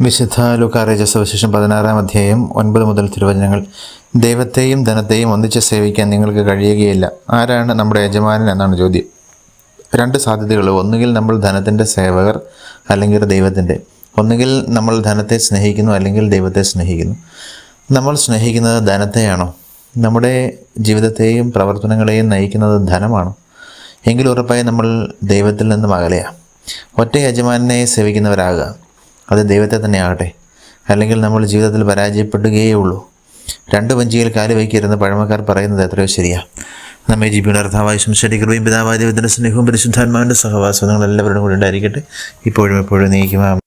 വിശുദ്ധ ലുക്കാറേജ സവിശേഷം പതിനാറാം അധ്യായം ഒൻപത് മുതൽ തിരുവചനങ്ങൾ. ദൈവത്തെയും ധനത്തെയും ഒന്നിച്ച് സേവിക്കാൻ നിങ്ങൾക്ക് കഴിയുകയില്ല. ആരാണ് നമ്മുടെ യജമാനൻ എന്നാണ് ചോദ്യം. രണ്ട് സാധ്യതകൾ ഒന്നുകിൽ നമ്മൾ ധനത്തിന്റെ സേവകർ അല്ലെങ്കിൽ ദൈവത്തിന്റെ ഒന്നുകിൽ നമ്മൾ ധനത്തെ സ്നേഹിക്കുന്നു അല്ലെങ്കിൽ ദൈവത്തെ സ്നേഹിക്കുന്നു. നമ്മൾ സ്നേഹിക്കുന്നത് ധനത്തെയാണോ? നമ്മുടെ ജീവിതത്തെയും പ്രവർത്തനങ്ങളെയും നയിക്കുന്നത് ധനമാണ്. എങ്കിൽ ഉറപ്പായി നമ്മൾ ദൈവത്തിൽ നിന്നും അകലെയാണ് ഒറ്റ യജമാനെ സേവിക്കുന്നവരാകുക. അത് ദൈവത്തെ തന്നെ ആകട്ടെ. അല്ലെങ്കിൽ നമ്മൾ ജീവിതത്തിൽ പരാജയപ്പെടുകയേ ഉള്ളൂ. രണ്ട് വഞ്ചിയിൽ കാൽ വയ്ക്കരുന്ന് പഴമക്കാർ പറയുന്നത് എത്രയോ ശരിയാണ് നമ്മെ ജീവിയുടെ അർത്ഥാവായ സംശയ കൃപയും പിതാവായ ദൈവത്തിന്റെ സ്നേഹവും പരിശുദ്ധാത്മാവിന്റെ സഹവാസവും നിങ്ങൾ എല്ലാവരുടെ കൂടെ ഉണ്ടായിരിക്കട്ടെ. ഇപ്പോഴും എപ്പോഴും നീക്കുമാ